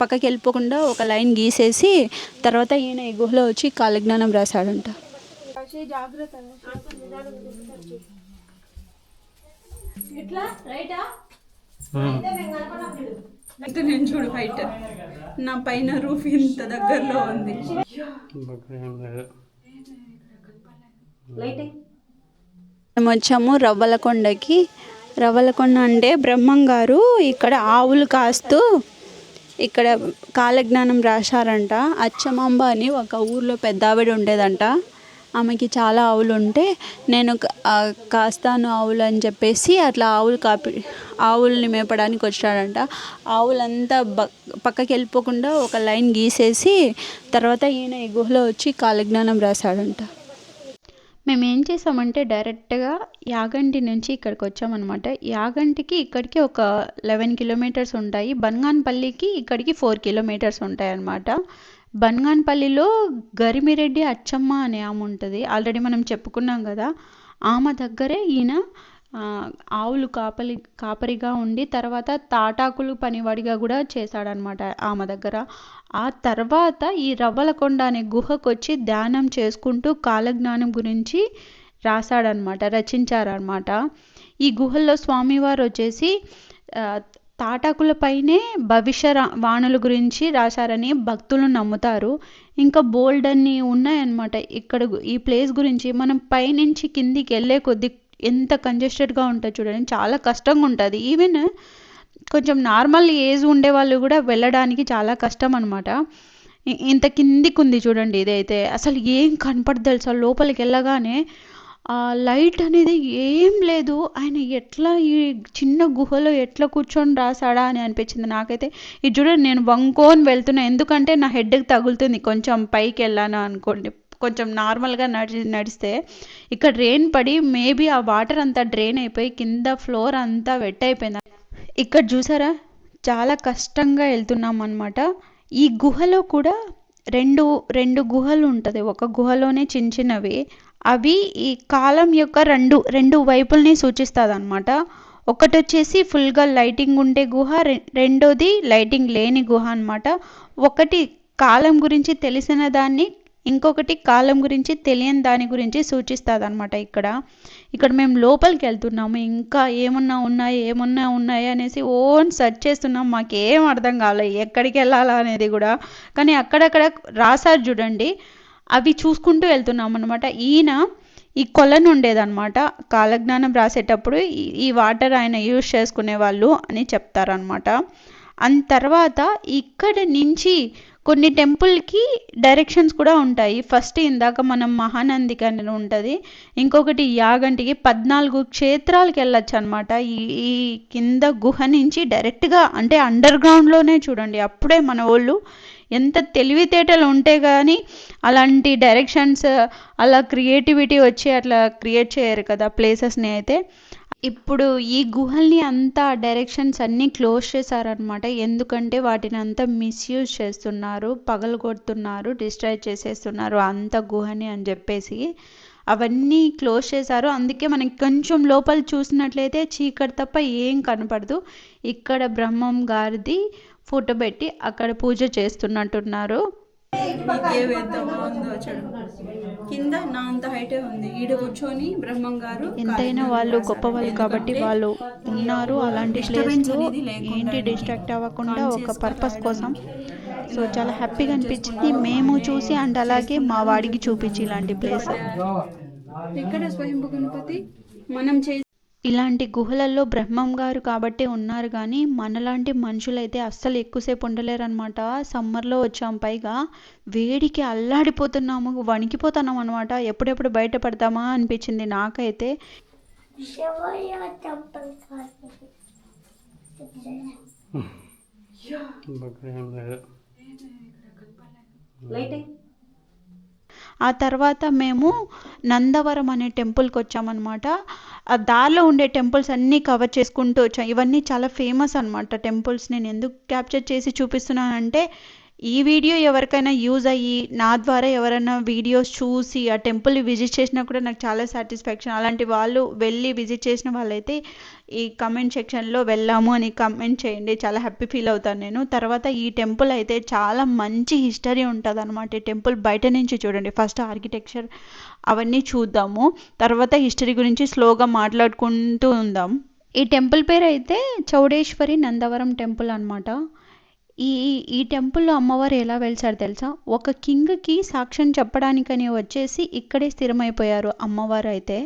పక్కకి వెళ్ళిపోకుండా ఒక లైన్ గీసేసి తర్వాత ఈయన ఈ గుహలో వచ్చి కాలజ్ఞానం రాశాడంట. అయితే నేను చూడు బయట నా పైన రూఫ్ ఇంత దగ్గరలో ఉంది. మేము వచ్చాము రవ్వలకొండకి. రవ్వలకొండ అంటే బ్రహ్మం గారు ఇక్కడ ఆవులు కాస్తూ ఇక్కడ కాలజ్ఞానం రాశారంట. అచ్చమాంబ అని ఒక ఊర్లో పెద్ద ఆవిడ ఉండేదంట. ఆమెకి చాలా ఆవులు ఉంటే నేను కాస్తాను ఆవులు అని చెప్పేసి అట్లా ఆవులు కాపి ఆవుల్ని మేపడానికి వచ్చాడంట. ఆవులంతా బ పక్కకి వెళ్ళిపోకుండా ఒక లైన్ గీసేసి తర్వాత ఈయన ఈ గుహలో వచ్చి కాలజ్ఞానం రాశాడంట. మేము ఏం చేసామంటే డైరెక్ట్గా యాగంటి నుంచి ఇక్కడికి వచ్చామన్నమాట. యాగంటికి ఇక్కడికి ఒక లెవెన్ కిలోమీటర్స్ ఉంటాయి. బన్గాన్పల్లికి ఇక్కడికి ఫోర్ కిలోమీటర్స్ ఉంటాయి అన్నమాట బన్గాన్పల్లిలో గరిమిరెడ్డి అచ్చమ్మ అనే ఆమె ఉంటుంది ఆల్రెడీ మనం చెప్పుకున్నాం కదా. ఆమె దగ్గరే ఈయన ఆవులు కాపలి కాపరిగా ఉండి తర్వాత తాటాకులు పనివాడిగా కూడా చేశాడనమాట ఆమె దగ్గర. ఆ తర్వాత ఈ రవ్వలకొండ అనే గుహకు వచ్చి ధ్యానం చేసుకుంటూ కాలజ్ఞానం గురించి రాశాడనమాట రచించారనమాట ఈ గుహల్లో స్వామివారు వచ్చేసి తాటాకులపైనే భవిష్య రా- వాణుల గురించి రాశారని భక్తులు నమ్ముతారు. ఇంకా బోల్డ్ అన్ని ఉన్నాయన్నమాట. ఇక్కడ ఈ ప్లేస్ గురించి మనం పైనుంచి కిందికి వెళ్ళే కొద్ది ఎంత కంజెస్టెడ్గా ఉంటుంది చూడండి చాలా కష్టంగా ఉంటుంది. ఈవెన్ కొంచెం నార్మల్ ఏజ్ ఉండే వాళ్ళు కూడా వెళ్ళడానికి చాలా కష్టం అనమాట ఇంత కిందికి ఉంది చూడండి ఇదైతే. అసలు ఏం కనపడదు తెలుసా? లోపలికి వెళ్ళగానే ఆ లైట్ అనేది ఏం లేదు. ఆయన ఎట్లా ఈ చిన్న గుహలో ఎట్లా కూర్చొని రాసాడా అని అనిపించింది నాకైతే. ఇది చూడండి నేను వంకోని వెళ్తున్నా. ఎందుకంటే నా హెడ్కి తగులుతుంది. కొంచెం పైకి వెళ్ళాను అనుకోండి. కొంచెం నార్మల్గా నడి నడిస్తే ఇక్కడ రెయిన్ పడి మేబీ ఆ వాటర్ అంతా డ్రైన్ అయిపోయి కింద ఫ్లోర్ అంతా వెట్ అయిపోయింది. ఇక్కడ చూసారా? చాలా కష్టంగా వెళ్తున్నాం అనమాట ఈ గుహలో కూడా రెండు రెండు గుహలు ఉంటుంది. ఒక గుహలోనే చిన్న చిన్నవి. అవి ఈ కాలం యొక్క రెండు రెండు వైపుల్ని సూచిస్తుంది అనమాట ఒకటి వచ్చేసి ఫుల్గా లైటింగ్ ఉండే గుహ రె- రెండోది లైటింగ్ లేని గుహ అనమాట ఒకటి కాలం గురించి తెలిసిన దాన్ని ఇంకొకటి కాలం గురించి తెలియని దాని గురించి సూచిస్తుంది అనమాట ఇక్కడ. ఇక్కడ మేము లోపలికి వెళ్తున్నాము ఇంకా ఏమన్నా ఉన్నాయి ఏమన్నా ఉన్నాయి అనేసి ఓన్ సెర్చ్ చేస్తున్నాం. మాకేం అర్థం కాలేదు ఎక్కడికి వెళ్ళాలా అనేది కూడా. కానీ అక్కడక్కడ రాశారు చూడండి. అవి చూసుకుంటూ వెళ్తున్నాం అనమాట ఈయన ఈ కొలను ఉండేదన్నమాట. కాలజ్ఞానం రాసేటప్పుడు ఈ- వాటర్ ఆయన యూజ్ చేసుకునే వాళ్ళు అని చెప్తారనమాట అండ్ తర్వాత ఇక్కడ నుంచి కొన్ని టెంపుల్కి డైరెక్షన్స్ కూడా ఉంటాయి. ఫస్ట్ ఇందాక మనం మహానందికి అని ఉంటుంది. ఇంకొకటి యాగంటికి పద్నాలుగు క్షేత్రాలకు వెళ్ళొచ్చు అనమాట ఈ ఈ కింద గుహ నుంచి డైరెక్ట్గా అంటే అండర్ గ్రౌండ్లోనే చూడండి. అప్పుడే మన వాళ్ళు ఎంత తెలివితేటలు ఉంటే కానీ అలాంటి డైరెక్షన్స్ అలా క్రియేటివిటీ వచ్చి అట్లా క్రియేట్ చేయరు కదా ప్లేసెస్ని అయితే. ఇప్పుడు ఈ గుహల్ని అంతా డైరెక్షన్స్ అన్నీ క్లోజ్ చేశారనమాట ఎందుకంటే వాటిని అంతా మిస్యూజ్ చేస్తున్నారు పగలగొడుతున్నారు డిస్ట్రాయ్ చేసేస్తున్నారు అంత గుహని అని చెప్పేసి. అవన్నీ క్లోజ్ చేశారు. అందుకే మనకి కొంచెం లోపల చూసినట్లయితే చీకటి తప్ప ఏం కనపడదు. ఇక్కడ బ్రహ్మం గారిది ఫోటో పెట్టి అక్కడ పూజ చేస్తున్నట్టున్నారు. కింద నా అంత హైటే ఉంది. ఈడ కూర్చొని బ్రహ్మం గారు ఎంతైనా వాళ్ళు గొప్ప వాళ్ళు కాబట్టి వాళ్ళు ఉన్నారు. అలాంటి ప్లేస్ ఏంటి డిస్ట్రాక్ట్ అవ్వకుండా ఒక పర్పస్ కోసం సో చాలా హ్యాపీగా అనిపించింది. మేము చూసి అండ్ అలాగే మా వాడికి చూపించి ఇలాంటి ప్లేస్ ఇక్కడ స్వయంభు గణపతి మనం చే ఇలాంటి గుహలలో బ్రహ్మం గారు కాబట్టి ఉన్నారు కానీ మనలాంటి మనుషులైతే అస్సలు ఎక్కువసేపు ఉండలేరనమాట సమ్మర్లో వచ్చాం పైగా. వేడికి అల్లాడిపోతున్నాము వణికిపోతున్నాం అనమాట ఎప్పుడెప్పుడు బయటపడతామా అనిపించింది నాకైతే. టెంపుల్ కాదు ఆ తర్వాత మేము నందవరం అనే టెంపుల్కి వచ్చామన్నమాట. ఆ దారిలో ఉండే టెంపుల్స్ అన్నీ కవర్ చేసుకుంటూ వచ్చాం. ఇవన్నీ చాలా ఫేమస్ అనమాట టెంపుల్స్. నేను ఎందుకు క్యాప్చర్ చేసి చూపిస్తున్నానంటే ఈ వీడియో ఎవరికైనా యూజ్ అయ్యి నా ద్వారా ఎవరైనా వీడియోస్ చూసి ఆ టెంపుల్ విజిట్ చేసినా కూడా నాకు చాలా సాటిస్ఫాక్షన్. అలాంటి వాళ్ళు వెళ్ళి విజిట్ చేసిన వాళ్ళైతే ఈ కమెంట్ సెక్షన్లో వెళ్ళాము అని కమెంట్ చేయండి. చాలా హ్యాపీ ఫీల్ అవుతాను నేను. తర్వాత ఈ టెంపుల్ అయితే చాలా మంచి హిస్టరీ ఉంటుంది అనమాట ఈ టెంపుల్ బయట నుంచి చూడండి. ఫస్ట్ ఆర్కిటెక్చర్ అవన్నీ చూద్దాము. తర్వాత హిస్టరీ గురించి స్లోగా మాట్లాడుకుంటూ ఉందాం. ఈ టెంపుల్ పేరు అయితే చౌడేశ్వరి నందవరం టెంపుల్ అనమాట ఈ ఈ టెంపుల్లో అమ్మవారు ఎలా వెలిసారు తెలుసా? ఒక కింగ్కి సాక్ష్యం చెప్పడానికని వచ్చేసి ఇక్కడే స్థిరమైపోయారు అమ్మవారు అయితే.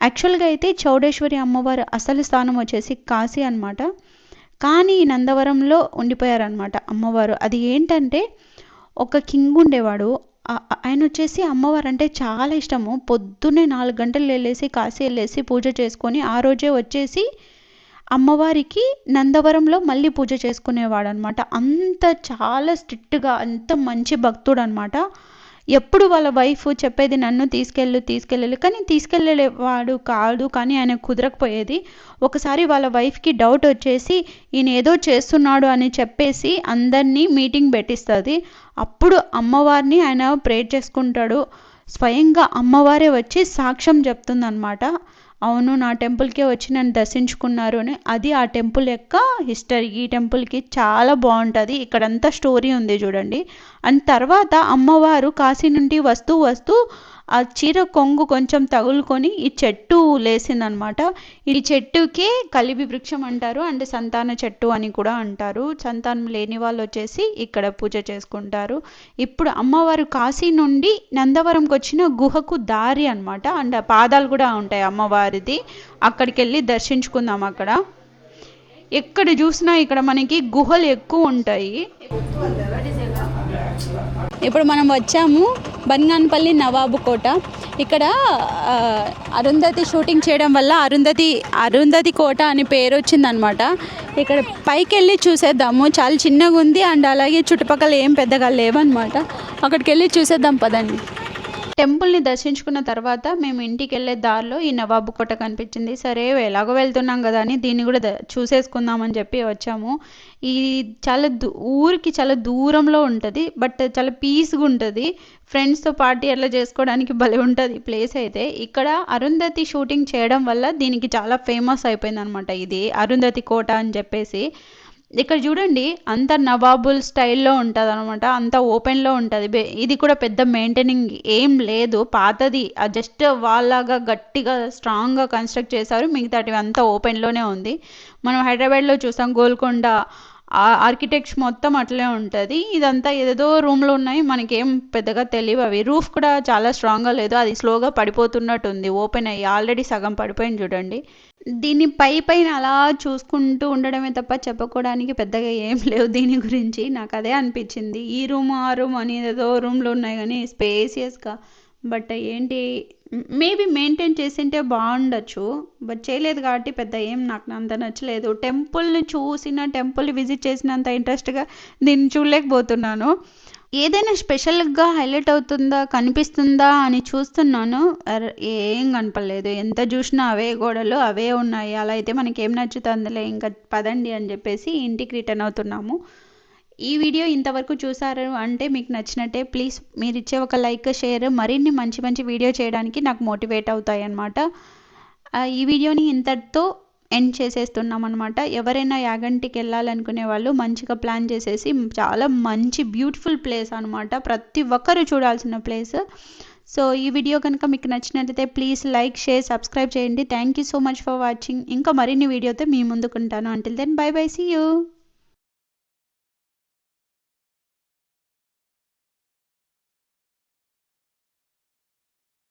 యాక్చువల్గా అయితే చౌడేశ్వరి అమ్మవారు అసలు స్థానం వచ్చేసి కాశీ అనమాట కానీ ఈ నందవరంలో ఉండిపోయారనమాట అమ్మవారు. అది ఏంటంటే ఒక కింగ్ ఉండేవాడు. ఆయన వచ్చేసి అమ్మవారు అంటే చాలా ఇష్టము. పొద్దున్నే నాలుగు గంటలు వెళ్ళేసి కాశీ వెళ్ళేసి పూజ చేసుకొని ఆ రోజే వచ్చేసి అమ్మవారికి నందవరంలో మళ్ళీ పూజ చేసుకునేవాడు అనమాట అంత చాలా స్ట్రిక్ట్గా అంత మంచి భక్తుడు అనమాట ఎప్పుడు వాళ్ళ వైఫ్ చెప్పేది నన్ను తీసుకెళ్ళు తీసుకెళ్ళాలి కానీ తీసుకెళ్ళేవాడు కాదు కానీ ఆయన కుదరకపోయేది. ఒకసారి వాళ్ళ వైఫ్కి డౌట్ వచ్చేసి ఈయన ఏదో చేస్తున్నాడు అని చెప్పేసి అందరినీ మీటింగ్ పెట్టిస్తుంది. అప్పుడు అమ్మవారిని ఆయన ప్రేర్ చేసుకుంటాడు. స్వయంగా అమ్మవారే వచ్చి సాక్ష్యం చెప్తుందన్నమాట అవును నా టెంపుల్కే వచ్చి నన్ను దర్శించుకున్నారు అని. అది ఆ టెంపుల్ యొక్క హిస్టరీ. ఈ టెంపుల్కి చాలా బాగుంటుంది. ఇక్కడంతా స్టోరీ ఉంది చూడండి. అండ్ తర్వాత అమ్మవారు కాశీ నుండి వస్తూ వస్తూ ఆ చీర కొంగు కొంచెం తగులుకొని ఈ చెట్టు లేసిందనమాట. ఈ చెట్టుకే కలిబి వృక్షం అంటారు అండ్ సంతాన చెట్టు అని కూడా అంటారు. సంతానం లేని వాళ్ళు వచ్చేసి ఇక్కడ పూజ చేసుకుంటారు. ఇప్పుడు అమ్మవారు కాశీ నుండి నందవరంకి వచ్చిన గుహకు దారి అనమాట అండ్ పాదాలు కూడా ఉంటాయి అమ్మవారిది. అక్కడికి వెళ్ళి దర్శించుకుందాం అక్కడ. ఎక్కడ చూసినా ఇక్కడ మనకి గుహలు ఎక్కువ ఉంటాయి. ఇప్పుడు మనం వచ్చాము బన్గాన్పల్లి నవాబు కోట. ఇక్కడ అరుంధతి షూటింగ్ చేయడం వల్ల అరుంధతి అరుంధతి కోట అని పేరు వచ్చిందనమాట ఇక్కడ పైకి వెళ్ళి చూసేద్దాము. చాలా చిన్నగా ఉంది అండ్ అలాగే చుట్టుపక్కల ఏం పెద్దగా లేవన్నమాట. అక్కడికి వెళ్ళి చూసేద్దాం పదండి. టెంపుల్ని దర్శించుకున్న తర్వాత మేము ఇంటికి వెళ్ళే దారిలో ఈ నవాబు కోట కనిపించింది. సరే ఎలాగో వెళ్తున్నాం కదా అని దీన్ని కూడా చూసేసుకుందామని చెప్పి వచ్చాము. ఈ చాలా దూ ఊరికి చాలా దూరంలో ఉంటుంది బట్ చాలా పీస్గా ఉంటుంది. ఫ్రెండ్స్తో పార్టీ అట్లా చేసుకోవడానికి భలే ఉంటుంది ప్లేస్ అయితే. ఇక్కడ అరుంధతి షూటింగ్ చేయడం వల్ల దీనికి చాలా ఫేమస్ అయిపోయింది అనమాట ఇది అరుంధతి కోట అని చెప్పేసి. ఇక్కడ చూడండి అంత నవాబుల్ స్టైల్లో ఉంటుంది అనమాట అంత ఓపెన్లో ఉంటుంది. ఇది కూడా పెద్ద మెయింటెనింగ్ ఏం లేదు. పాతది జస్ట్ వాళ్ళగా గట్టిగా స్ట్రాంగ్గా కన్స్ట్రక్ట్ చేశారు. మిగతాటివి అంతా ఓపెన్లోనే ఉంది. మనం హైదరాబాద్లో చూసాం గోల్కొండ ఆ ఆర్కిటెక్చర్ మొత్తం అట్లే ఉంటుంది. ఇదంతా ఏదేదో రూమ్లో ఉన్నాయి. మనకేం పెద్దగా తెలియవు. అవి రూఫ్ కూడా చాలా స్ట్రాంగ్గా లేదు. అది స్లోగా పడిపోతున్నట్టుంది. ఓపెన్ అయ్యి ఆల్రెడీ సగం పడిపోయింది చూడండి. దీన్ని పై పైన అలా చూసుకుంటూ ఉండడమే తప్ప చెప్పుకోవడానికి పెద్దగా ఏం లేవు దీని గురించి. నాకు అదే అనిపించింది. ఈ రూమ్ ఆ రూమ్ అని ఏదో రూమ్లు ఉన్నాయి కానీ స్పేసియస్గా బట్ ఏంటి మేబీ మెయింటైన్ చేసింటే బాగుండొచ్చు బట్ చేయలేదు కాబట్టి పెద్ద ఏం నాకు అంత నచ్చలేదు. టెంపుల్ని చూసిన టెంపుల్ విజిట్ చేసినంత ఇంట్రెస్ట్గా దీన్ని చూడలేకపోతున్నాను. ఏదైనా స్పెషల్గా హైలైట్ అవుతుందా కనిపిస్తుందా అని చూస్తున్నాను. ఏం కనపడలేదు. ఎంత చూసినా అవే గోడలు అవే ఉన్నాయి. అలా అయితే మనకేం నచ్చుతుందిలే ఇంకా పదండి అని చెప్పేసి ఇంటికి రిటర్న్ అవుతున్నాము. ఈ వీడియో ఇంతవరకు చూసారు అంటే మీకు నచ్చినట్టే ప్లీజ్ మీరు ఇచ్చే ఒక లైక్ షేర్ మరిన్ని మంచి మంచి వీడియో చేయడానికి నాకు మోటివేట్ అవుతాయి అన్నమాట. ఈ వీడియోని ఇంతటితో ఎండ్ చేసేస్తున్నాం అనమాట ఎవరైనా యాగంటికి వెళ్ళాలనుకునే వాళ్ళు మంచిగా ప్లాన్ చేసేసి చాలా మంచి బ్యూటిఫుల్ ప్లేస్ అనమాట ప్రతి ఒక్కరు చూడాల్సిన ప్లేస్ సో ఈ వీడియో కనుక మీకు నచ్చినట్లయితే ప్లీజ్ లైక్ షేర్ సబ్స్క్రైబ్ చేయండి. Thank you so much for watching ఇంకా మరిన్ని వీడియోతో మీ ముందుకుంటాను until then bye bye see you